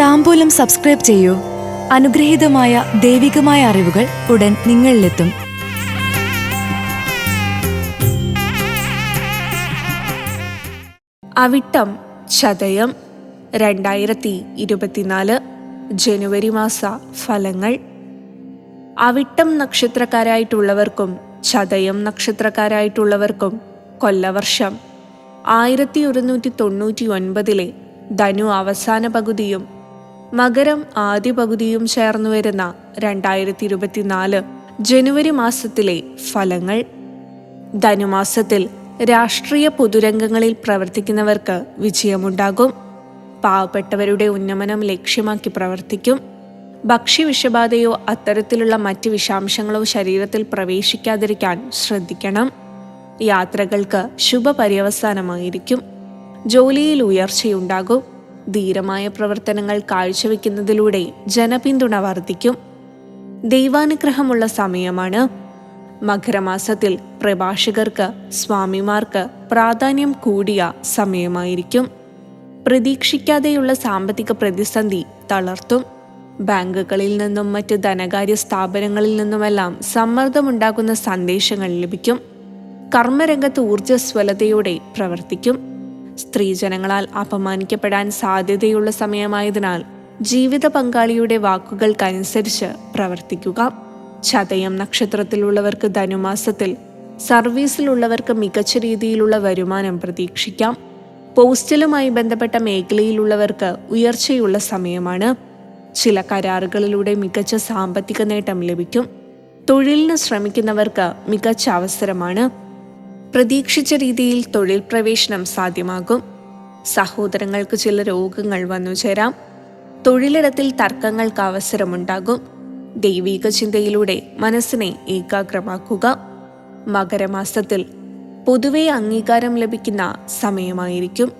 താമ്പൂലം subscribe ചെയ്യൂ. അനുഗ്രഹീതമായ ദൈവികമായ അറിവുകൾ ഉടൻ നിങ്ങളിലെത്തും. അവിട്ടം ചതയം രണ്ടായിരത്തി ഇരുപത്തിനാല് ജനുവരി മാസ ഫലങ്ങൾ. അവിട്ടം നക്ഷത്രക്കാരായിട്ടുള്ളവർക്കും ചതയം നക്ഷത്രക്കാരായിട്ടുള്ളവർക്കും കൊല്ലവർഷം ആയിരത്തി ഒരുന്നൂറ്റി തൊണ്ണൂറ്റി ഒൻപതിലെ ധനു അവസാന പകുതിയും മകരം ആദ്യ പകുതിയും ചേർന്നു വരുന്ന രണ്ടായിരത്തി ഇരുപത്തിനാല് ജനുവരി മാസത്തിലെ ഫലങ്ങൾ. ധനുമാസത്തിൽ രാഷ്ട്രീയ പൊതുരംഗങ്ങളിൽ പ്രവർത്തിക്കുന്നവർക്ക് വിജയമുണ്ടാകും. പാവപ്പെട്ടവരുടെ ഉന്നമനം ലക്ഷ്യമാക്കി പ്രവർത്തിക്കും. ഭക്ഷ്യവിഷബാധയോ അത്തരത്തിലുള്ള മറ്റ് വിഷാംശങ്ങളോ ശരീരത്തിൽ പ്രവേശിക്കാതിരിക്കാൻ ശ്രദ്ധിക്കണം. യാത്രകൾക്ക് ശുഭപര്യവസാനമായിരിക്കും. ജോലിയിൽ ഉയർച്ചയുണ്ടാകും. ധീരമായ പ്രവർത്തനങ്ങൾ കാഴ്ചവെക്കുന്നതിലൂടെ ജനപിന്തുണ വർദ്ധിക്കും. ദൈവാനുഗ്രഹമുള്ള സമയമാണ്. മകരമാസത്തിൽ പ്രഭാഷകർക്ക് സ്വാമിമാർക്ക് പ്രാധാന്യം കൂടിയ സമയമായിരിക്കും. പ്രതീക്ഷിക്കാതെയുള്ള സാമ്പത്തിക പ്രതിസന്ധി തളർത്തും. ബാങ്കുകളിൽ നിന്നും മറ്റ് ധനകാര്യ സ്ഥാപനങ്ങളിൽ നിന്നുമെല്ലാം സമ്മർദ്ദമുണ്ടാക്കുന്ന സന്ദേശങ്ങൾ ലഭിക്കും. കർമ്മരംഗത്ത് ഊർജസ്വലതയോടെ പ്രവർത്തിക്കും. സ്ത്രീജനങ്ങളാൽ അപമാനിക്കപ്പെടാൻ സാധ്യതയുള്ള സമയമായതിനാൽ ജീവിത പങ്കാളിയുടെ വാക്കുകൾക്കനുസരിച്ച് പ്രവർത്തിക്കുക. ചതയം നക്ഷത്രത്തിലുള്ളവർക്ക് ധനുമാസത്തിൽ സർവീസിലുള്ളവർക്ക് മികച്ച രീതിയിലുള്ള വരുമാനം പ്രതീക്ഷിക്കാം. പോസ്റ്റലുമായി ബന്ധപ്പെട്ട മേഖലയിലുള്ളവർക്ക് ഉയർച്ചയുള്ള സമയമാണ്. ചില കരാറുകളിലൂടെ മികച്ച സാമ്പത്തിക നേട്ടം ലഭിക്കും. തൊഴിലിന് ശ്രമിക്കുന്നവർക്ക് മികച്ച അവസരമാണ്. പ്രതീക്ഷിച്ച രീതിയിൽ തൊഴിൽ പ്രവേശനം സാധ്യമാകും. സഹോദരങ്ങൾക്ക് ചില രോഗങ്ങൾ വന്നു ചേരാം. തൊഴിലിടത്തിൽ തർക്കങ്ങൾക്ക് അവസരമുണ്ടാകും. ദൈവിക ചിന്തയിലൂടെ മനസ്സിനെ ഏകാഗ്രമാക്കുക. മകരമാസത്തിൽ പൊതുവെ അംഗീകാരം ലഭിക്കുന്ന സമയമായിരിക്കും.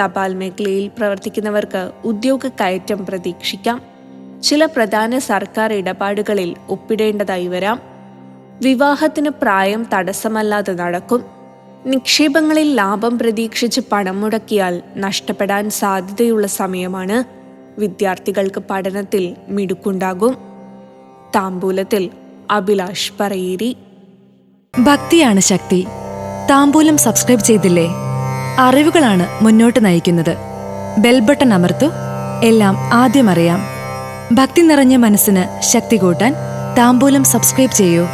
തപാൽ മേഖലയിൽ പ്രവർത്തിക്കുന്നവർക്ക് ഉദ്യോഗ കയറ്റം പ്രതീക്ഷിക്കാം. ചില പ്രധാന സർക്കാർ ഇടപാടുകളിൽ ഒപ്പിടേണ്ടതായി വരാം. വിവാഹത്തിന് പ്രായം തടസ്സമല്ലാതെ നടക്കും. നിക്ഷേപങ്ങളിൽ ലാഭം പ്രതീക്ഷിച്ച് പണം മുടക്കിയാൽ നഷ്ടപ്പെടാൻ സാധ്യതയുള്ള സമയമാണ് വിദ്യാർത്ഥികൾക്ക് പഠനത്തിൽ മിടുക്കുണ്ടാകും. താമ്പൂലത്തിൽ അഭിലാഷ് പറയേരി. ഭക്തിയാണ് ശക്തി. താമ്പൂലം സബ്സ്ക്രൈബ് ചെയ്തില്ലേ? അറിവുകളാണ് മുന്നോട്ട് നയിക്കുന്നത്. ബെൽബട്ടൺ അമർത്തു. എല്ലാം ആദ്യം അറിയാം. ഭക്തി നിറഞ്ഞ മനസ്സിന് ശക്തി കൂട്ടാൻ താമ്പൂലം സബ്സ്ക്രൈബ് ചെയ്യൂ.